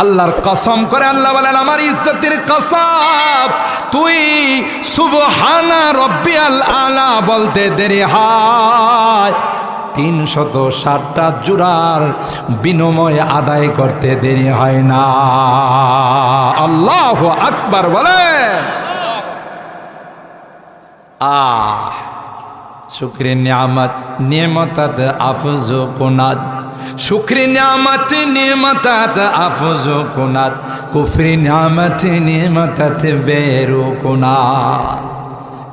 আল্লাহর কসম করে আল্লাহ বলেন, আমার ইজ্জতের কসম, তুই সুবহানা রব্বিয়াল আলা বলতে দেরি হয়। তিনশত ষাটটা জুরার বিনিময় আদায় করতে দেরি হয় না। আল্লাহ আকবার বলে আহ শুক্রে নিয়ামত নিয়মতাত আফজ কোনাদ। শুক্রে নিয়ামত নিয়মতাত আফজ কোনাদ কুফরি নিয়ামত নিয়মতাত বেরু কোনাদ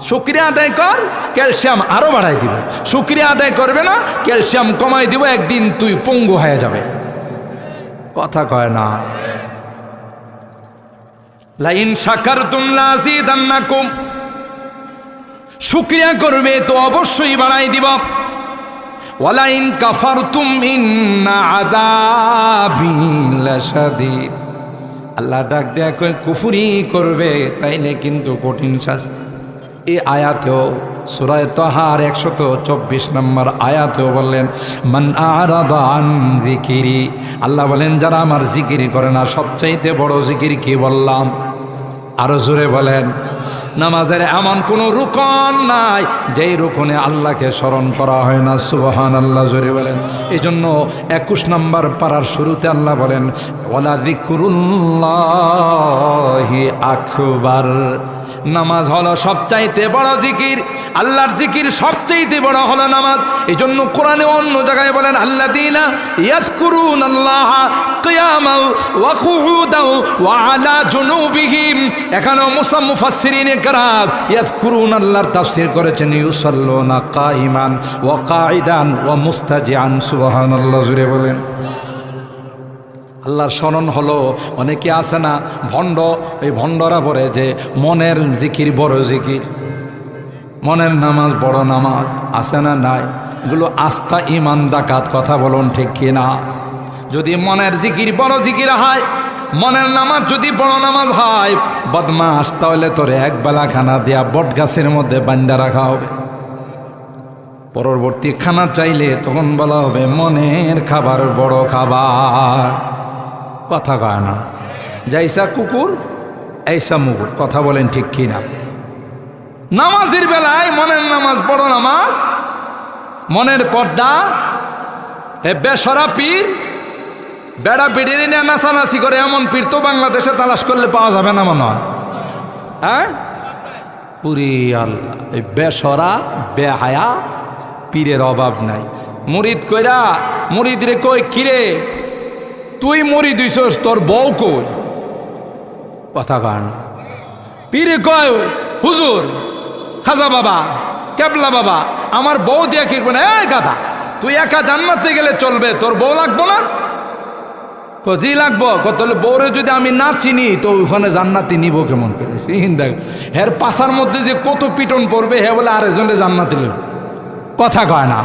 শুক্রিয়া আদায় কর, ক্যালসিয়াম আরও বাড়াই দিব। শুক্রিয়া আদায় করবে না, ক্যালসিয়াম কমাই দিব, একদিন তুই পঙ্গু হয়ে যাবে। কথা কয় না। লাইন সাকার তুমলা শুক্রিয়া করবে তো অবশ্যই বাড়াই দিব। ওয়ালাইন আল্লাহ ডাক দেয়া কয়, কুফুরি করবে, তাইলে কিন্তু কঠিন শাস্তি। এই আয়াতেও সুরায় তহার একশত চব্বিশ নম্বর আয়াতেও বললেন, মান আরাদান জিকিরি আল্লাহ বলেন, যারা আমার জিকিরি করে না, সবচাইতে বড় জিকির কি বললাম? আরও জোরে বলেন নামাজের এমন কোন রুকন নাই, যেই রুকনে আল্লাহকে স্মরণ করা হয় না সুবহান আল্লাহ জোরে বলেন। এই জন্য একুশ নম্বর পাড়ার শুরুতে আল্লাহ বলেন ওলা দিকুরুল্লাহি আকবার। নামাজ হলো সবচাইতে বড় জিকির, আল্লাহর জিকির সবচাইতে বড় হলো নামাজ। এই জন্য কোরআনে অন্য জায়গায় বলেন আল্লাহ দিনা ইয়াজকুরুন আল্লাহ কিয়ামাও ওয়া কুউদাও ওয়া আলা জুনুবিহিম। এখানেও মুসা ইয়াজকুরুন আল্লাহর তাফসীর করেছেন, ইউসাল্লুনা কাইমান ওয়া কাঈদান ওয়া মুস্তাজিআন, সুবহানাল্লাহ, জুড়ে বলেন। আল্লাহর স্মরণ হলো, অনেকে আছে না, ভণ্ড, এই ভণ্ডরা পড়ে যে মনের জিকির বড় জিকির। মনের নামাজ বড় নামাজ, আছে না নাই? এগুলো আস্থা ইমান ডাকাত, কথা বলুন ঠিক কি না যদি মনের জিকির বড় জিকির হয় মনের নামাজ যদি বড় নামাজ হয় বদমাস তাহলে তোরে এক বেলা খানা দেয়া বট গাছের মধ্যে বান্দা রাখা হবে। পরবর্তী খানা চাইলে তখন বলা হবে, মনের খাবার বড় খাবার। কথা কয় না। যাইসা কুকুর এইসা মুকুর কথা বলেন ঠিক কি না নামাজের বেলায় মনের নামাজ বড় নামাজ, মনের পর্দা, এ বেসরা পীর বেড়া বেড়িয়ে নিয়ে নাচানাচি করে এমন পীর তো বাংলাদেশে তালাশ করলে পাওয়া যাবে না মনে হয়। হ্যাঁ? পুরি আল্লাহ, এই বেসরা, বেহায়া, পীরের অভাব নাই। মুরিদ কইরা, মুরিদ রে কই কিরে তুই মরি দিছস তোর বউ কই? কথা কান পীরে কয়, হুজুর, খাজা বাবা, কেবলা বাবা, আমার বউ দিয়ে করবে না? এই গাধা, তুই একা জান্নাতে গেলে চলবে, তোর বউ লাগবো না? জি লাগবো। কতলে বৌরে যদি আমি না চিনি, তো ওখানে জান্নাতি নিব কেমন করে? দেখ। হের পাশার মধ্যে যে কত পিটন পড়বে, হে বলে আরেকজনে জান্নাতি লোক কথা কয় না।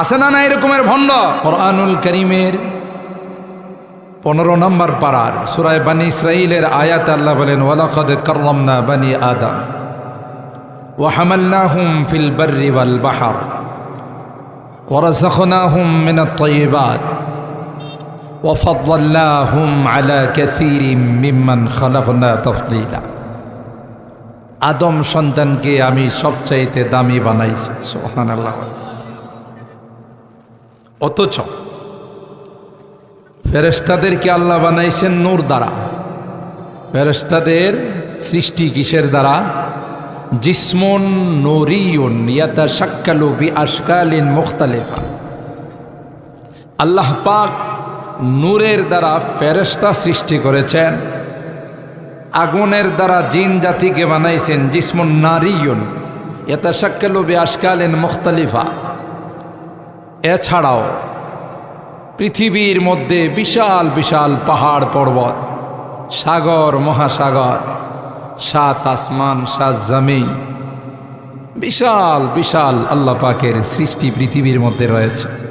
আছে না না এরকমের ভণ্ড? কোরআনুল করিমের পনেরো নম্বর পাড়ার সুরায় বানি ইসরাইলের আয়াত আল্লাহ বলেন, ওয়ালাকদ করলাম না বানি আদম ওয়াহামাল্লাহুম ফিল বার্রি ওয়াল বাহার ওয়ারাসাখনাহুম মিনাত তাইয়িবাত। ওফাদুল্লাহম আলা কাসির মিম্মান খালাকনা তফদিলা আদম সন্তানকে আমি সবচাইতে দামি বানাইছি। সোহান অথচ ফেরেস্তাদেরকে আল্লাহ বানাইছেন নূর দ্বারা। ফেরেস্তাদের সৃষ্টি কিসের দ্বারা? জিসমন নরিউন ইয়াতা সাক্কালু বি আশকালিন মুখতালেফা। আল্লাহ পাক নূরের দ্বারা ফেরেস্তা সৃষ্টি করেছেন। আগুনের দ্বারা জিন জাতিকে বানাইছেন জিসমন নারিউন ইয়াতা শাক্কালু বি আশকালিন মুখতালিফা। এছাড়াও পৃথিবীর মধ্যে বিশাল বিশাল পাহাড় পর্বত, সাগর, মহাসাগর, সাত আসমান, সাত জমিন, বিশাল বিশাল আল্লাহ পাকের সৃষ্টি পৃথিবীর মধ্যে রয়েছে।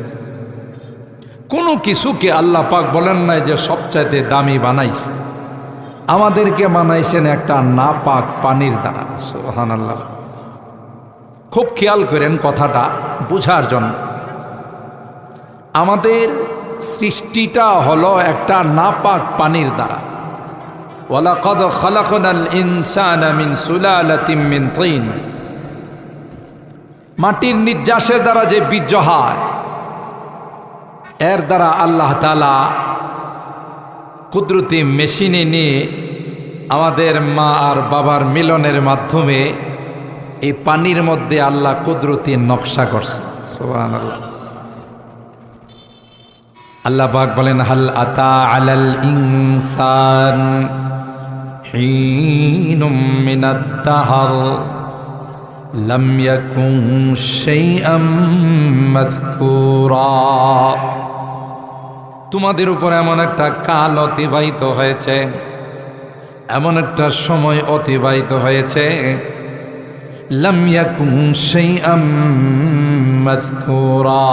কোনো কিছুকে আল্লাহ পাক বলেন নাই যে সবচাইতে দামি বানাইছে। আমাদেরকে বানাইছেন একটা না পাক পানির দ্বারা সোহান আল্লাহ খুব খেয়াল করেন কথাটা বুঝার জন্য। আমাদের সৃষ্টিটা হলো একটা নাপাক পানির দ্বারা। মাটির নির্যাসের দ্বারা যে বীর্য হয় এর দ্বারা আল্লাহ তালা কুদরতি মেশিনে নিয়ে আমাদের মা আর বাবার মিলনের মাধ্যমে এই পানির মধ্যে আল্লাহ কুদরতি নকশা করছে। সোহান আল্লাহ আল্লাহ পাক বলেন হাল আতা আলাল ইনসান হিনুম লাম ইয়াকুন শাইআম মাযকুরা তোমাদের উপর এমন একটা কাল অতিবাহিত হয়েছে, এমন একটা সময় অতিবাহিত হয়েছে। লাম ইয়াকুন শাইআম মাযকুরা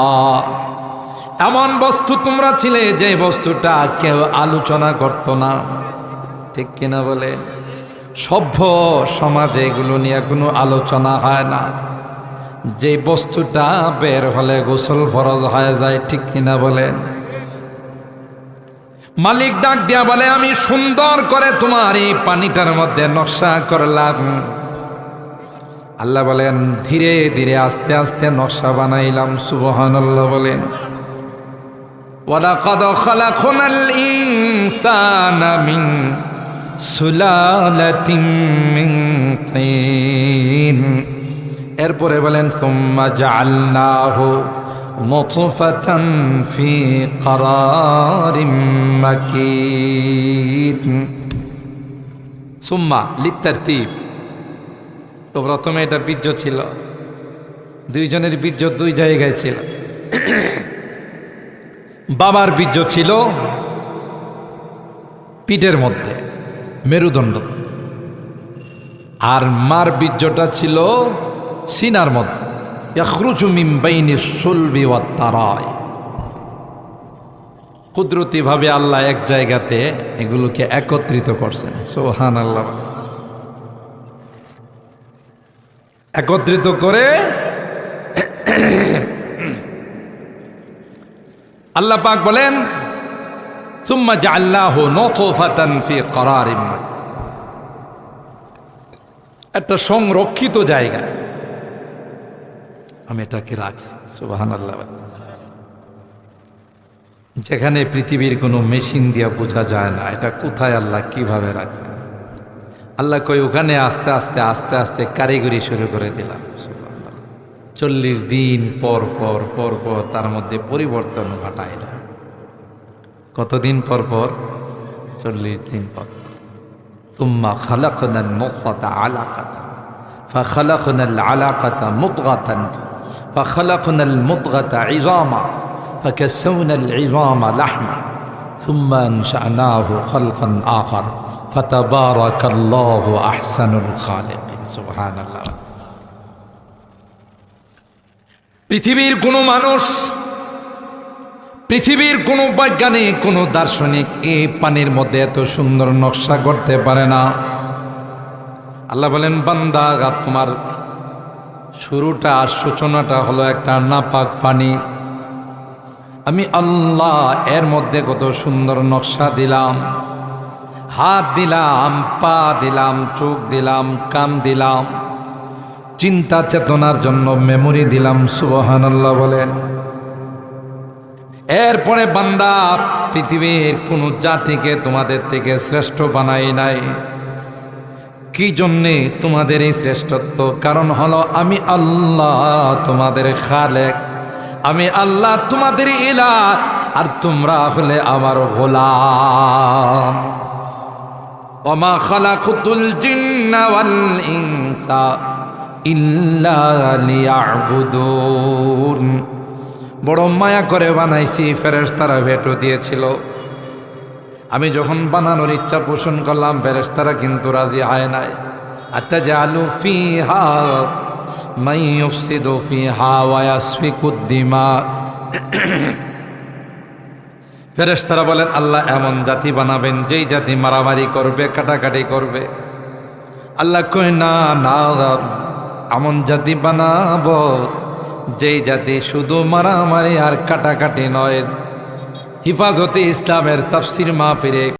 এমন বস্তু তোমরা ছিলে যে বস্তুটা কেউ আলোচনা করত না। ঠিক কিনা বলে? সভ্য সমাজে এগুলো নিয়ে কোনো আলোচনা হয় না। যে বস্তুটা বের হলে গোসল ফরজ হয়ে যায়, ঠিক কিনা বলেন? মালিক ডাক দিয়া বলে, আমি সুন্দর করে তোমার এই পানিটার মধ্যে নকশা করলাম। আল্লাহ বলেন, ধীরে ধীরে আস্তে আস্তে নকশা বানাইলাম, সুবহানাল্লাহ বলেন। ওয়ালাকাদ খালাকনাল ইনসানা মিন سلالة من طين এরপরে বলেন ثم جعلناه نطفة في قرار مكين ثم للترتيب তো প্রথমে এটা বীর্য ছিল দুইজনের বীর্য দুই জায়গায় ছিল বাবার বীর্য ছিল পিঠের মধ্যে মেরুদণ্ড। আর মার বীর্যটা ছিল সিনার মধ্যে ইয়াখরুজু মিন বাইনি সুলবি কুদরতিভাবে আল্লাহ এক জায়গাতে এগুলোকে একত্রিত করছেন। সোহান আল্লাহ একত্রিত করে আল্লাহ পাক বলেন একটা সংরক্ষিত জায়গা। আমি এটাকে রাখছি সুবাহান যেখানে পৃথিবীর কোনো মেশিন দিয়ে বোঝা যায় না, এটা কোথায় আল্লাহ কীভাবে রাখছেন? আল্লাহ কই ওখানে আস্তে আস্তে আস্তে আস্তে কারিগরি শুরু করে দিলাম। চল্লিশ দিন পর পর পর পর তার মধ্যে পরিবর্তন না। কতদিন পর পর চল্লিশ দিন পর তুম্মা খালাকনা নফাতা আলাকাতা فخلقنا العلاقة مضغة فخلقنا المضغة عظاما فكسونا العظام لحما ثم أنشأناه خلقا آخر فتبارك الله أحسن الخالقين سبحان الله পৃথিবীর কোনো মানুষ পৃথিবীর কোনো বৈজ্ঞানিক, কোনো দার্শনিক এই পানির মধ্যে এত সুন্দর নকশা করতে পারে না। আল্লাহ বলেন, বান্দা তোমার শুরুটা আর সূচনাটা হলো একটা নাপাক পানি। আমি আল্লাহ এর মধ্যে কত সুন্দর নকশা দিলাম। হাত দিলাম, পা দিলাম, চোখ দিলাম, কান দিলাম। চিন্তা চেতনার জন্য মেমোরি দিলাম, সুবহানাল্লাহ বলেন। এরপরে বান্দা পৃথিবীর কোনো জাতিকে তোমাদের থেকে শ্রেষ্ঠ বানাই নাই। কি জন্যে তোমাদের এই শ্রেষ্ঠত্ব? কারণ হলো আমি আল্লাহ তোমাদের খালেক, আমি আল্লাহ তোমাদের ইলা, আর তোমরা হলে আমার গোলাম। ওমা খালাকুতুল জিন্না ওয়াল ইনসা ইল্লা লিয়াবুদুন। বড় মায়া করে বানাইছি, ফেরেশতারা ভেটো দিয়েছিল। আমি যখন বানানোর ইচ্ছা পোষণ করলাম, ফেরেশতারা কিন্তু রাজি হয় নাই। আত্মা জালু ফি হা মাই ইউফসিদু ফি হা ওয়া ইয়াসফিকুদ্দিমা ফেরেশতারা বলেন, আল্লাহ এমন জাতি বানাবেন, যেই জাতি মারামারি করবে, কাটাকাটি করবে। আল্লাহ কই না না, এমন জাতি বানাবো যেই জাতি শুধু মারামারি আর কাটাকাটি নয় হিফাজতে ইসলামের তাফসির মাহফিরে